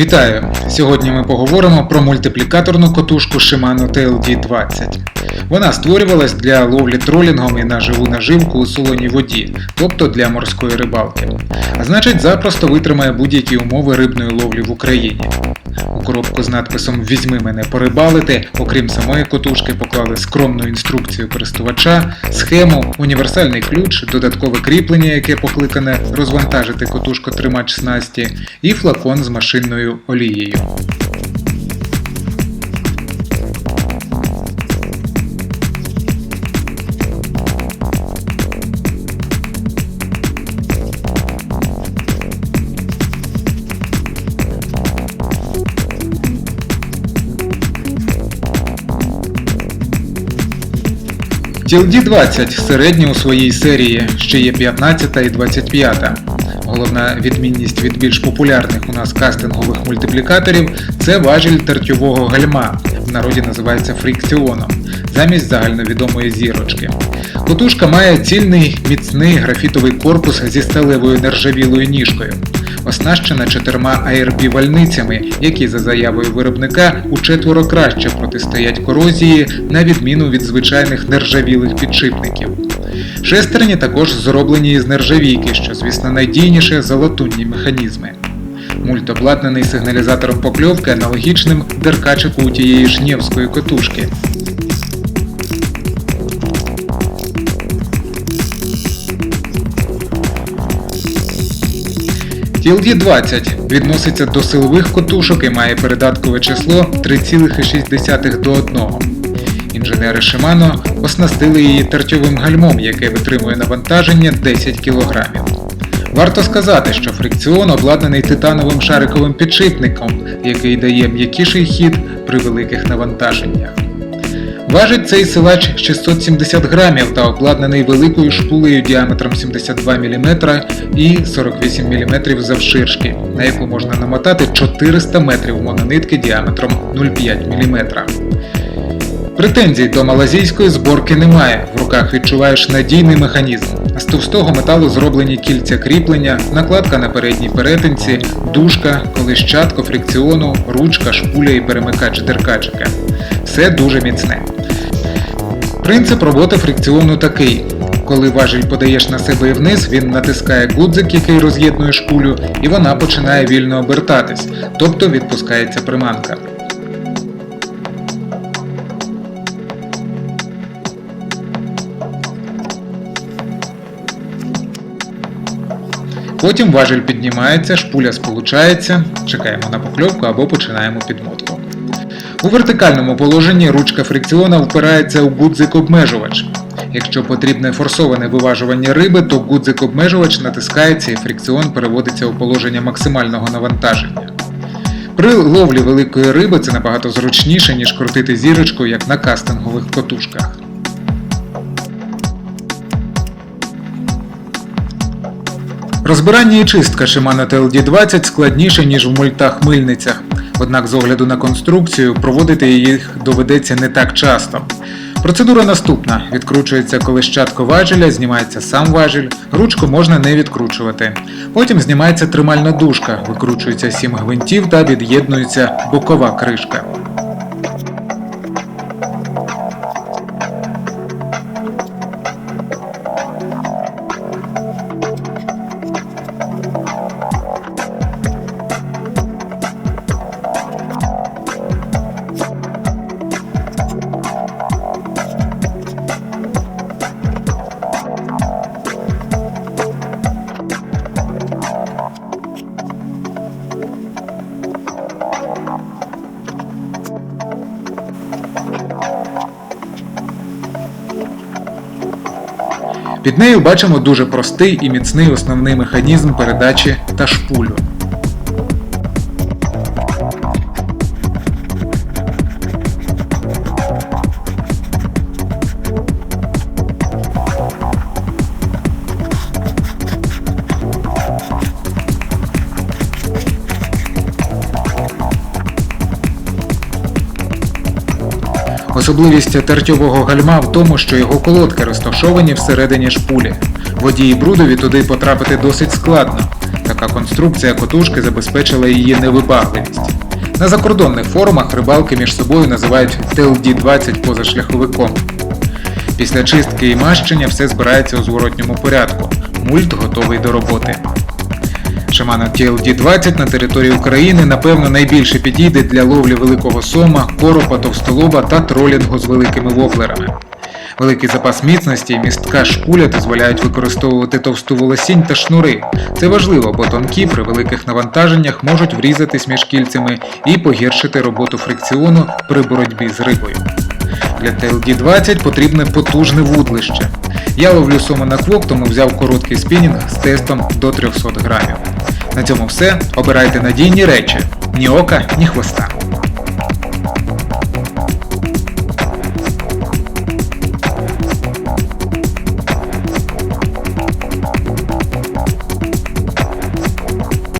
Вітаю! Сьогодні ми поговоримо про мультиплікаторну котушку Shimano TLD20. Вона створювалась для ловлі тролінгом і на живу наживку у солоній воді, тобто для морської рибалки. А значить, запросто витримає будь-які умови рибної ловлі в Україні. У коробку з надписом Візьми мене порибалити, окрім самої котушки, поклали скромну інструкцію користувача, схему, універсальний ключ, додаткове кріплення, яке покликане розвантажити котушку тримач снасті, і флакон з машинною олією. TLD-20 середня у своїй серії, ще є 15 і 25. Головна відмінність від більш популярних у нас кастингових мультиплікаторів це важіль тертьового гальма, в народі називається фрикціоном, замість загальновідомої зірочки. Котушка має цільний міцний графітовий корпус зі сталевою нержавілою ніжкою. Оснащена чотирма ARB вальницями, які за заявою виробника учетверо краще протистоять корозії на відміну від звичайних нержавілих підшипників. Шестерні також зроблені із нержавійки, що, звісно, найдійніше за латунні механізми. Мульт обладнаний сигналізатором покльовки аналогічним деркачику у тієї ж Нєвської котушки. TLD-20 відноситься до силових котушок і має передаткове число 3,6 до 1. Інженери Shimano оснастили її тертьовим гальмом, яке витримує навантаження 10 кг. Варто сказати, що фрикціон обладнаний титановим шариковим підшипником, який дає м'якіший хід при великих навантаженнях. Важить цей силач 670 грамів та обладнаний великою шпулею діаметром 72 мм і 48 мм завширшки, на яку можна намотати 400 метрів мононитки діаметром 0,5 мм. Претензій до малазійської зборки немає, в руках відчуваєш надійний механізм. З товстого металу зроблені кільця кріплення, накладка на передній перетинці, дужка, колищатко фрикціону, ручка, шпуля і перемикач деркачика. Все дуже міцне. Принцип роботи фрикціону такий. Коли важіль подаєш на себе і вниз, він натискає гудзик, який роз'єднує шпулю, і вона починає вільно обертатись, тобто відпускається приманка. Потім важіль піднімається, шпуля сполучається, чекаємо на покльовку або починаємо підмотку. У вертикальному положенні ручка фрикціона впирається у гудзик-обмежувач. Якщо потрібне форсоване виважування риби, то гудзик-обмежувач натискається і фрикціон переводиться у положення максимального навантаження. При ловлі великої риби це набагато зручніше, ніж крутити зірочку, як на кастингових котушках. Розбирання і чистка Shimano TLD20 складніше, ніж в мультах-мильницях, однак з огляду на конструкцію проводити їх доведеться не так часто. Процедура наступна: відкручується колищатко важеля, знімається сам важіль, ручку можна не відкручувати. Потім знімається тримальна дужка, викручується сім гвинтів та від'єднується бокова кришка. Під нею бачимо дуже простий і міцний основний механізм передачі та шпулю. Особливість тертьового гальма в тому, що його колодки розташовані всередині шпулі. Водії брудові туди потрапити досить складно. Тонка конструкція котушки забезпечила її невибагливість. На закордонних форумах рибалки між собою називають TLD-20 позашляховиком. Після чистки і мащення все збирається у зворотньому порядку. Мульт готовий до роботи. Shimano TLD-20 на території України напевно найбільше підійде для ловлі великого сома, коропа, товстолоба та тролінгу з великими воблерами. Великий запас міцності і містка шпуля дозволяють використовувати товсту волосінь та шнури. Це важливо, бо тонкі при великих навантаженнях можуть врізатись між кільцями і погіршити роботу фрикціону при боротьбі з рибою. Для TLD-20 потрібне потужне вудлище. Я ловлю сома на квок, тому взяв короткий спінінг з тестом до 300 грамів. На цьому все. Обирайте надійні речі. Ні ока, ні хвоста.